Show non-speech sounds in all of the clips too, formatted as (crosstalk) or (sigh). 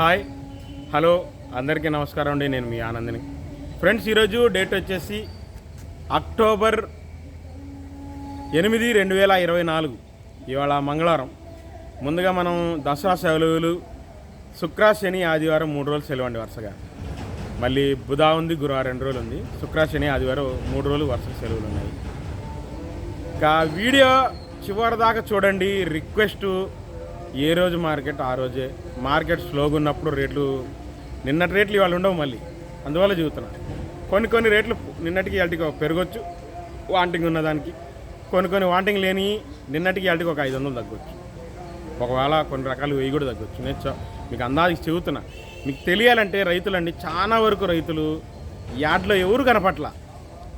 Hi. Hello అందరికీ నమస్కారం అండి. నేను మీ ఆనందిని. ఫ్రెండ్స్ ఈరోజు డేట్ వచ్చేసి అక్టోబర్ ఎనిమిది రెండు వేల ఇరవై నాలుగు ఇవాళ మంగళవారం. ముందుగా మనం దసరా సెలవులు శుక్ర శని ఆదివారం మూడు రోజులు సెలవు అండి వరుసగా. మళ్ళీ బుధ ఉంది గురువారం రెండు రోజులు ఉంది. శుక్ర శని ఆదివారం మూడు రోజులు వరుస సెలవులు ఉన్నాయి. ఇంకా వీడియో చివరి దాకా చూడండి. రిక్వెస్ట్ ఏ రోజు మార్కెట్ ఆ రోజే. మార్కెట్ స్లోగా ఉన్నప్పుడు రేట్లు నిన్నటి రేట్లు ఇవాళ ఉండవు మళ్ళీ. అందువల్ల చెబుతున్నా. కొన్ని కొన్ని రేట్లు నిన్నటికి ఇవాటికి పెరగచ్చు వాంటింగ్ ఉన్నదానికి కొన్ని కొన్ని వాంటింగ్ లేని నిన్నటికి ఇవాటికి ఒక ఐదు వందలు తగ్గొచ్చు. ఒకవేళ కొన్ని రకాలు వెయ్యి కూడా తగ్గొచ్చు. నేను మీకు అందాజకి చెబుతున్నా. మీకు తెలియాలంటే రైతులండి చాలా వరకు రైతులు యార్డ్లో ఎవరు కనపట్ల.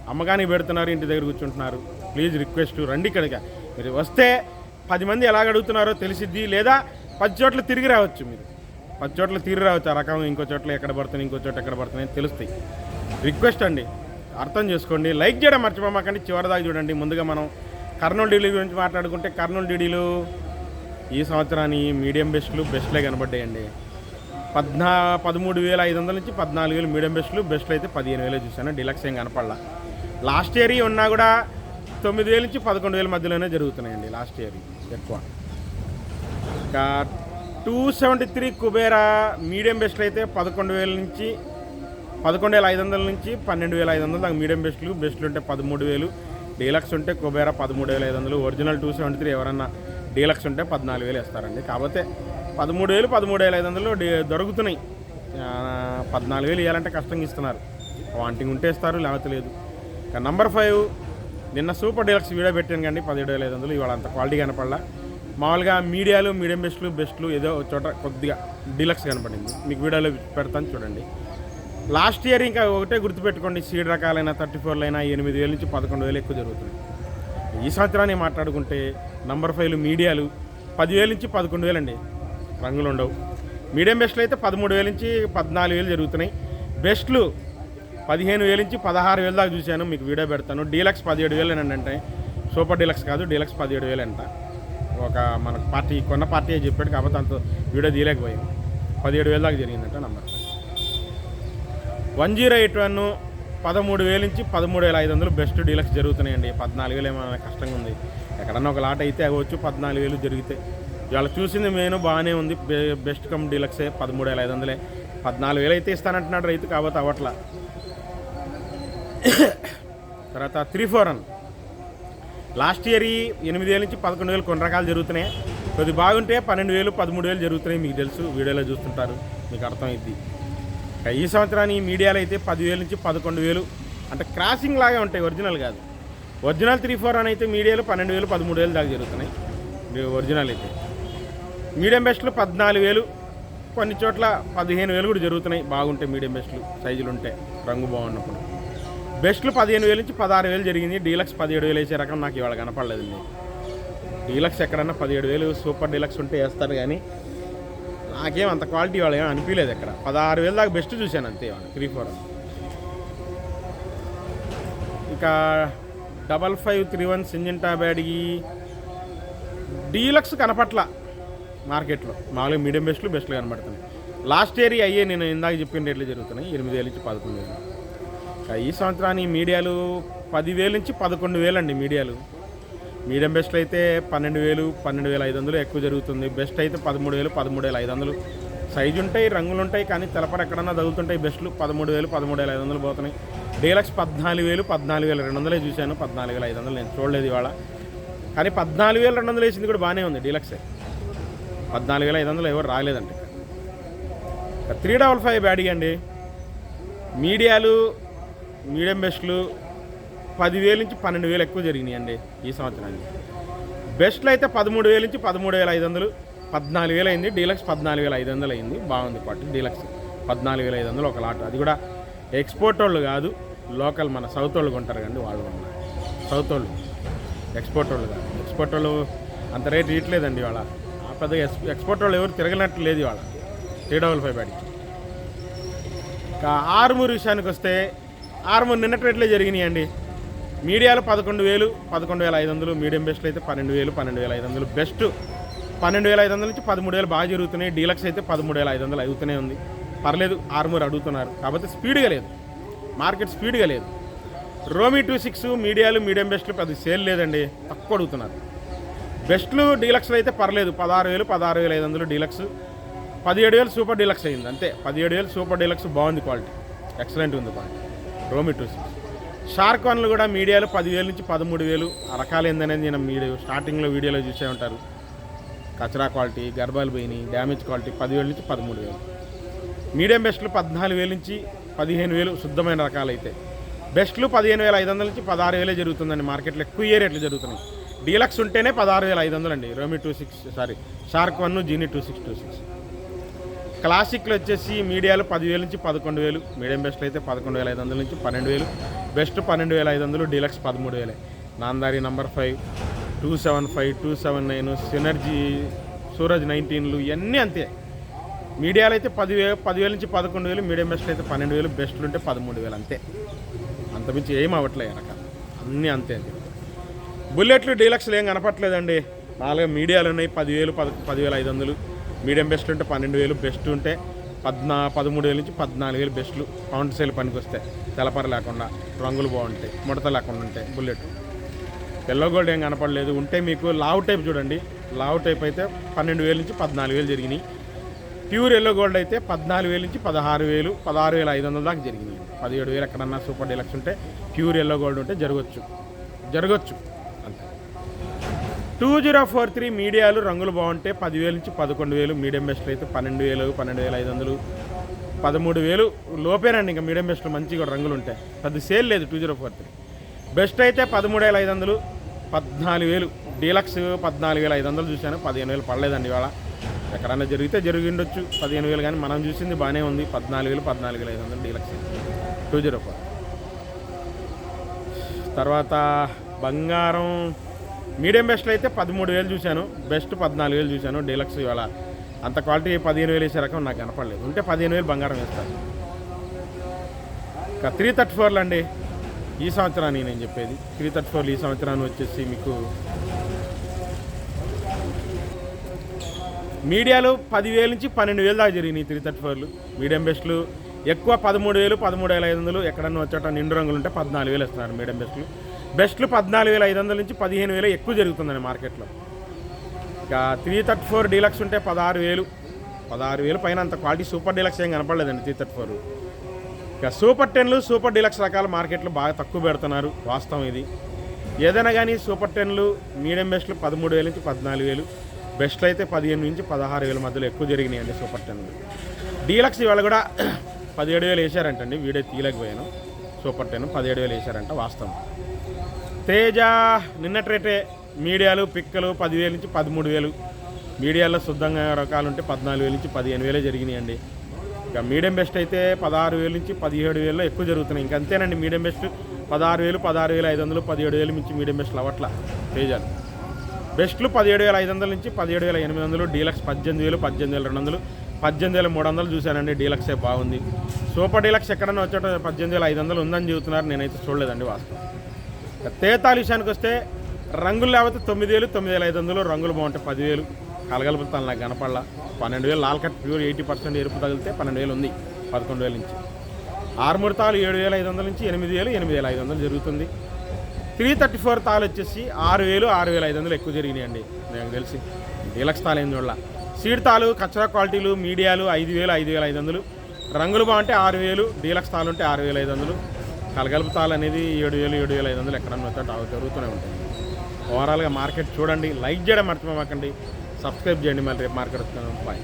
అమ్మకానికి పెడుతున్నారు ఇంటి దగ్గర కూర్చుంటున్నారు. ప్లీజ్ రిక్వెస్ట్ రండి ఇక్కడికి. మీరు వస్తే పది మంది ఎలాగ అడుగుతున్నారో తెలిసిద్ది లేదా పది చోట్ల తిరిగి రావచ్చు మీరు. పది చోట్ల తిరిగి రావచ్చు ఆ రకం ఇంకో చోట్ల ఎక్కడ పడుతుంది ఇంకో చోట ఎక్కడ పడుతున్నాయి తెలుస్తాయి. రిక్వెస్ట్ అండి అర్థం చేసుకోండి లైక్ చేయడం మర్చిపోమాకండి చివరిదాకా చూడండి. ముందుగా మనం కర్నూలు డీడీ గురించి మాట్లాడుకుంటే కర్నూలు డీడీలు ఈ సంవత్సరాన్ని మీడియం బెస్ట్లు బెస్ట్లే కనబడ్డాయండి. పద్నా పదమూడు వేల ఐదు వందల నుంచి పద్నాలుగు వేలు మీడియం బెస్ట్లు బెస్ట్లు అయితే పదిహేను వేలు చూశాను డిలక్స్ ఏం కనపడలా. లాస్ట్ ఇయర్ ఉన్నా కూడా తొమ్మిది వేల నుంచి పదకొండు వేల మధ్యలోనే జరుగుతున్నాయండి లాస్ట్ ఇయర్ ఎక్కువ. ఇంకా two seventy three Kubera medium బెస్ట్లు అయితే పదకొండు వేల నుంచి పదకొండు వేల ఐదు వందల నుంచి పన్నెండు వేల ఐదు వందలు దాకా మీడియం బెస్ట్లు బెస్ట్లు ఉంటే పదమూడు వేలు డీలక్స్ ఉంటే కుబేరా పదమూడు వేల ఐదు వందలు ఒరిజినల్ టూ సెవెంటీ త్రీ ఎవరన్నా డీలక్స్ ఉంటే పద్నాలుగు వేలు ఇస్తారండి కాకపోతే పదమూడు వేలు పదమూడు వేల ఐదు వందలు దొరుకుతున్నాయి. పద్నాలుగు వేలు ఇవ్వాలంటే కష్టంగా ఇస్తున్నారు. వాంటింగ్ ఉంటే ఇస్తారు లేకపోతే లేదు. నంబర్ ఫైవ్ నిన్న సూపర్ డీలక్స్ వీడియో పెట్టాను కానీ పదిహేడు వేల ఐదు వందలు ఇవాళ అంత క్వాలిటీ కనపడలా. మామూలుగా మీడియాలు మీడియం బెస్ట్లు బెస్ట్లు ఏదో ఒక చోట కొద్దిగా డీలక్స్ కనపడింది. మీకు వీడియోలో పెడతాను చూడండి. లాస్ట్ ఇయర్ ఇంకా ఒకటే గుర్తుపెట్టుకోండి సీడ్ రకాలైన థర్టీ ఫోర్లు అయినా ఎనిమిది వేల నుంచి పదకొండు వేలు ఎక్కువ జరుగుతుంది ఈ సంవత్సరాన్ని మాట్లాడుకుంటే నంబర్ ఫైవ్లు మీడియాలు పదివేల నుంచి పదకొండు వేలు అండి రంగులు ఉండవు. మీడియం బెస్ట్లు అయితే పదమూడు వేల నుంచి పద్నాలుగు వేలు జరుగుతున్నాయి. బెస్ట్లు పదిహేను వేలు నుంచి పదహారు వేలు దాకా చూశాను మీకు వీడియో పెడతాను. డీలక్స్ పదిహేడు వేలు అంటే సూపర్ డీలక్స్ కాదు డీలక్స్ పదిహేడు వేలు అంట. ఒక మన పార్టీ కొన్న పార్టీ చెప్పాడు కాబట్టి అంత వీడియో తీయలేకపోయాం పదిహేడు వేలు దాకా జరిగిందంట number one zero eight one పదమూడు వేల నుంచి పదమూడు వేల ఐదు వందలు బెస్ట్ డీలక్స్ జరుగుతున్నాయండి. పద్నాలుగు వేలు ఏమైనా కష్టంగా ఉంది. ఎక్కడన్నా ఒక లాట్ అయితే అవ్వచ్చు పద్నాలుగు వేలు జరిగితే. ఇవాళ చూసింది మెయిన్ బాగానే ఉంది. బె- బెస్ట్ కమ్ డీలక్సే పదమూడు వేల ఐదు వందలే. పద్నాలుగు వేలు అయితే ఇస్తానంటున్నాడు రైతు కాబట్టి అవ్వట్లా. (coughs) తర్వాత three four one. Last year ఈ ఎనిమిది వేల నుంచి పదకొండు వేలు కొన్ని రకాలు జరుగుతున్నాయి. కొద్ది బాగుంటే పన్నెండు వేలు పదమూడు వేలు జరుగుతున్నాయి మీకు తెలుసు. వీడియోలో చూస్తుంటారు. మీకు అర్థమైంది ఈ సంవత్సరాన్ని మీడియాలో అయితే పదివేల నుంచి పదకొండు వేలు అంటే క్రాసింగ్ లాగా ఉంటాయి. ఒరిజినల్ కాదు. ఒరిజినల్ త్రీ ఫోర్ అని అయితే మీడియాలో పన్నెండు వేలు పదమూడు వేలు దాకా జరుగుతున్నాయి. ఒరిజినల్ అయితే. మీడియం బెస్ట్లు పద్నాలుగు వేలు కొన్ని చోట్ల పదిహేను వేలు కూడా జరుగుతున్నాయి. బాగుంటాయి మీడియం బెస్ట్లు సైజులు ఉంటాయి రంగు బాగున్నప్పుడు. బెస్ట్లు పదిహేను వేలు నుంచి పదహారు వేలు జరిగింది. డీలక్స్ పదిహేడు వేలు వేసే రకం నాకు ఇవాళ కనపడలేదండి. డీలక్స్ ఎక్కడన్నా పదిహేడు వేలు సూపర్ డీలక్స్ ఉంటే వేస్తారు కానీ నాకేం అంత క్వాలిటీ వాళ్ళు ఏం అనిపించలేదు ఎక్కడ. పదహారు వేలు దాకా బెస్ట్ చూశాను అంతే ఇవాళ త్రీ ఫోర్ ఇంకా double five three one Syngenta బ్యాడ్కి deluxe కనపట్ల మార్కెట్లో. మామూలుగా మీడియం బెస్ట్లు బెస్ట్లు కనబడుతున్నాయి. లాస్ట్ ఇయర్ అయ్యే నేను ఇందాక చెప్పిన రేట్లు జరుగుతున్నాయి. ఎనిమిది వేలు నుంచి పదకొండు వేలు. ఈ సంవత్సరానికి మీడియాలు పదివేలు నుంచి పదకొండు వేలు అండి మీడియాలు. మీడియం బెస్ట్ అయితే పన్నెండు వేలు పన్నెండు వేల ఐదు వందలు ఎక్కువ జరుగుతుంది. బెస్ట్ అయితే పదమూడు వేలు పదమూడు వేల ఐదు వందలు. సైజు ఉంటాయి రంగులు ఉంటాయి కానీ తెలపడ ఎక్కడన్నా తగులుతుంటాయి బెస్ట్లు. పదమూడు వేలు పదమూడు వేల ఐదు వందలు పోతున్నాయి. డీలక్స్ పద్నాలుగు వేలు పద్నాలుగు వేల రెండు వందలే చూశాను. పద్నాలుగు వేల ఐదు వందలు నేను చూడలేదు ఇవాళ. కానీ పద్నాలుగు వేల రెండు వందలు వేసింది కూడా బాగానే ఉంది డీలక్సే. పద్నాలుగు వేల ఐదు వందలు ఎవరు రాలేదండి త్రీ డబల్ ఫైవ్ బ్యాడీ అండి. మీడియాలు మీడియం బెస్ట్లు పదివేలు నుంచి పన్నెండు వేలు ఎక్కువ జరిగినాయి అండి ఈ సంవత్సరానికి. బెస్ట్లు అయితే పదమూడు వేల నుంచి పదమూడు వేల ఐదు వందలు పద్నాలుగు వేలు అయింది డీలక్స్ పద్నాలుగు వేల ఐదు వందలు అయింది బాగుంది పాటు డీలక్స్ పద్నాలుగు వేల ఐదు వందలు ఒక లాట్. అది కూడా ఎక్స్పోర్ట్ వాళ్ళు కాదు లోకల్ మన సౌత్ వాళ్ళు కొంటారు కండి వాళ్ళు ఉన్నారు సౌత్ వాళ్ళు ఎక్స్పోర్ట్ వాళ్ళు కాదు. ఎక్స్పోర్ట్ వాళ్ళు అంత రేట్ ఇవ్వట్లేదండి ఇవాళ. పెద్దగా ఎక్స్ ఎక్స్పోర్ట్ వాళ్ళు ఎవరు తిరగనట్టు లేదు ఇవాళ. త్రీ డబల్ ఫైవ్ బ్యాడ్కి ఇంకా ఆరుమూరు విషయానికి వస్తే ఆరుమూరు నిన్నటి రేట్లే జరిగినాయి అండి. మీడియాలో పదకొండు వేలు పదకొండు వేల ఐదు వందలు మీడియం బెస్ట్లు అయితే పన్నెండు వేలు పన్నెండు వేల ఐదు వందలు. బెస్ట్ పన్నెండు వేల ఐదు వందల నుంచి పదమూడు వేలు బాగా జరుగుతున్నాయి. డీలక్స్ అయితే పదమూడు వేల ఐదు వందలు అవుతూనే ఉంది. పర్లేదు ఆరుమూరు అడుగుతున్నారు. కాబట్టి స్పీడ్గా లేదు. మార్కెట్ స్పీడ్గా లేదు. రోమీ టూ సిక్స్ మీడియాలు మీడియం బెస్ట్లు పెద్ద సేల్ లేదండి. తక్కువ అడుగుతున్నారు. బెస్ట్లు డీలక్స్లు అయితే పర్లేదు. పదహారు వేలు పదహారు వేల ఐదు వందలు డీలక్స్. పదిహేడు వేలు సూపర్ డీలక్స్ అయింది. అంతే. పదిహేడు వేలు సూపర్ డీలక్స్ బాగుంది క్వాలిటీ. ఎక్సలెంట్ ఉంది క్వాలిటీ. రోమీ టూ సిక్స్ షార్క్ వన్లు కూడా మీడియాలో పదివేలు నుంచి పదమూడు వేలు రకాలు ఏందనేది నేను మీడియా స్టార్టింగ్లో వీడియోలో చూసే ఉంటారు. కచరా క్వాలిటీ గర్భాలు పోయినాయి డ్యామేజ్ క్వాలిటీ పదివేలు నుంచి పదమూడు వేలు మీడియం బెస్ట్లు పద్నాలుగు వేలు నుంచి పదిహేను వేలు శుద్ధమైన రకాలు అయితే బెస్ట్లు పదిహేను వేల ఐదు వందల నుంచి పదహారు వేలే జరుగుతుందండి మార్కెట్లో ఎక్కువ ఏ రేట్లు జరుగుతున్నాయి. డీలక్స్ ఉంటేనే పదహారు వేల ఐదు వందలు అండి రోమి two six sorry shark one genie two six two six. క్లాసిక్లు వచ్చేసి మీడియాలు పదివేల నుంచి పదకొండు వేలు మీడియం బెస్ట్లు అయితే పదకొండు వేల ఐదు వందల నుంచి పన్నెండు వేలు బెస్ట్ పన్నెండు వేల ఐదు వందలు డీలక్స్ పదమూడు వేలే. Namdhari number five two seven five two seven nine synergy Suraj నైన్టీన్లు ఇవన్నీ అంతే. మీడియాలో అయితే పదివే పదివేల నుంచి పదకొండు వేలు మీడియం బెస్ట్లు అయితే పన్నెండు వేలు బెస్ట్లు ఉంటే పదమూడు వేలు అంతే. అంతమించి ఏం అవ్వట్లేదు అనక అన్నీ అంతే అంతే. బుల్లెట్లు డీలక్స్లు ఏం కనపట్లేదండి. నాలుగు మీడియాలు ఉన్నాయి పదివేలు పద పదివేల ఐదు వందలు. మీడియం బెస్ట్ ఉంటే పన్నెండు వేలు బెస్ట్ ఉంటే పద్నా పదమూడు వేల నుంచి పద్నాలుగు వేలు బెస్ట్లు. కౌంటర్ సేల్ పనికి వస్తాయి తెలపర లేకుండా రంగులు బాగుంటాయి ముడత లేకుండా ఉంటాయి బుల్లెట్. ఎల్లో గోల్డ్ ఏం కనపడలేదు. ఉంటే మీకు లావ్ టైప్ చూడండి. లావ్ టైప్ అయితే పన్నెండు వేల నుంచి పద్నాలుగు వేలు జరిగినాయి. ప్యూర్ ఎల్లో గోల్డ్ అయితే పద్నాలుగు వేల నుంచి పదహారు వేలు పదహారు వేల ఐదు వందల దాకా జరిగినాయి. పదిహేడు వేలు ఎక్కడన్నా సూపర్ డీలక్స్ ఉంటే ప్యూర్ ఎల్లో గోల్డ్ ఉంటే జరగచ్చు. జరగచ్చు. టూ జీరో ఫోర్ త్రీ మీడియాలు రంగులు బాగుంటే పదివేలు నుంచి పదకొండు వేలు మీడియం బెస్ట్ అయితే పన్నెండు వేలు పన్నెండు వేల ఐదు వందలు పదమూడు వేలు లోపేనండి ఇంకా మీడియం బెస్ట్ మంచిగా రంగులు ఉంటాయి. పెద్ద సేల్ లేదు two zero four three. Best అయితే పదమూడు వేల ఐదు వందలు పద్నాలుగు వేలు డీలక్స్ పద్నాలుగు వేల ఐదు వందలు చూశాను పదిహేను వేలు పడలేదండి ఇవాళ. ఎక్కడన్నా జరిగితే జరిగిండొచ్చు పదిహేను వేలు కానీ మనం చూసింది బాగానే ఉంది పద్నాలుగు వేలు పద్నాలుగు వేల ఐదు వందలు డీలక్స్ టూ జీరో ఫోర్. తర్వాత బంగారం మీడియం బెస్ట్లో అయితే పదమూడు వేలు చూశాను బెస్ట్ పద్నాలుగు వేలు చూశాను డీలక్స్ ఇవాళ అంత క్వాలిటీ పదిహేను వేలు వేసే రకం నాకు కనపడలేదు. ఉంటే పదిహేను వేలు బంగారం వేస్తాను ఇంకా త్రీ థర్టీ ఫోర్లు అండి ఈ సంవత్సరానికి నేను చెప్పేది. త్రీ థర్టీ ఫోర్లు ఈ సంవత్సరాన్ని వచ్చేసి మీకు మీడియాలో పదివేల నుంచి పన్నెండు వేలు దాకా జరిగినాయి త్రీ థర్టీ ఫోర్లు. మీడియం బెస్ట్లు ఎక్కువ పదమూడు వేలు పదమూడు వేల ఐదు వందలు ఎక్కడన్నా వచ్చేట నిండు రంగులు ఉంటే పద్నాలుగు వేలు ఇస్తున్నారు మీడియం బెస్ట్లు. బెస్ట్లు పద్నాలుగు వేల ఐదు వందల నుంచి పదిహేను వేలు ఎక్కువ జరుగుతుందండి మార్కెట్లో. ఇక త్రీ థర్టీ ఫోర్ డీలక్స్ ఉంటే పదహారు వేలు. పదహారు వేలు పైన అంత క్వాలిటీ సూపర్ డీలక్స్ ఏం కనపడలేదండి త్రీ థర్టీ ఫోర్. ఇక సూపర్ టెన్లు సూపర్ డీలక్స్ రకాల మార్కెట్లో బాగా తక్కువ పెడుతున్నారు వాస్తవం ఇది. ఏదైనా కానీ సూపర్ టెన్లు మీడియం బెస్ట్లు పదమూడు వేల నుంచి పద్నాలుగు వేలు. బెస్ట్లు అయితే పదిహేను నుంచి పదహారు వేల మధ్యలో ఎక్కువ జరిగినాయండి సూపర్ టెన్లు. డీలక్స్ ఇవాళ కూడా పదిహేడు వేలు వేసారంటండి వీడియో తీయలేకపోయాను. సూపర్ టెన్ పదిహేడు వేలు వేశారంట వాస్తవం. తేజ నిన్నటి రేటే మీడియాలు పిక్కలు పదివేల నుంచి పదమూడు వేలు. మీడియాలో శుద్ధంగా రకాలు ఉంటే పద్నాలుగు వేల నుంచి పదిహేను వేలే జరిగినాయండి. ఇక మీడియం బెస్ట్ అయితే పదహారు వేల నుంచి పదిహేడు వేలలో ఎక్కువ జరుగుతున్నాయి. ఇంక అంతేనండి మీడియం బెస్ట్ పదహారు వేలు పదహారు వేల ఐదు వందలు పదిహేడు వేలు మించి మీడియం బెస్ట్లు అవట్ల తేజాలు. బెస్ట్లు పదిహేడు వేల ఐదు వందల నుంచి పదిహేడు వేల ఎనిమిది వందలు డీలక్స్ పద్దెనిమిది వేలు పద్దెనిమిది వేల రెండు వందలు పద్దెనిమిది వేల మూడు వందలు చూశానండి డీలక్సే బాగుంది. సూపర్ డీలక్స్ ఎక్కడన్నా వచ్చేట పద్దెనిమిది వేల ఐదు వందలు ఉందని చెబుతున్నారు నేనైతే చూడలేదండి వాస్తవం. తేతాల విషయానికి వస్తే రంగులు లేకపోతే తొమ్మిది వేలు తొమ్మిది వేల ఐదు వందలు రంగులు బాగుంటాయి పదివేలు కలగలుపుతాను నాకు కనపడాల. పన్నెండు వేలు లాల్ కట్ ప్యూర్ ఎయిటీ పర్సెంట్ ఎరుపు తగిలితే పన్నెండు వేలు ఉంది పదకొండు వేల నుంచి. ఆరుమూడు తాలు ఏడు వేల ఐదు వందల నుంచి ఎనిమిది వేలు ఎనిమిది వేల ఐదు వందలు జరుగుతుంది. త్రీ థర్టీ ఫోర్ తాలు వచ్చేసి ఆరు వేలు ఆరు వేల ఐదు వందలు ఎక్కువ జరిగినాయండి నాకు తెలిసి. డీలక్స్ తాలు ఏం చూడాల. సీడ్ తాలు కచ్చరా క్వాలిటీలు మీడియాలు ఐదు వేలు ఐదు వేల ఐదు వందలు. రంగులు బాగుంటే ఆరు వేలు డీలక్స్ తాలు ఉంటే ఆరు వేల ఐదు వందలు. కలగలుపు తాలు అనేది ఏడు వేలు ఏడు వేల ఐదు వందలు ఎక్కడన్నా జరుగుతూనే ఉంటాయి. ఓవరాల్గా మార్కెట్ చూడండి లైక్ చేయడం మర్చిపోమాకండి. సబ్స్క్రైబ్ చేయండి మళ్ళీ రేపు మార్కెట్ వస్తున్నాను. బాయ్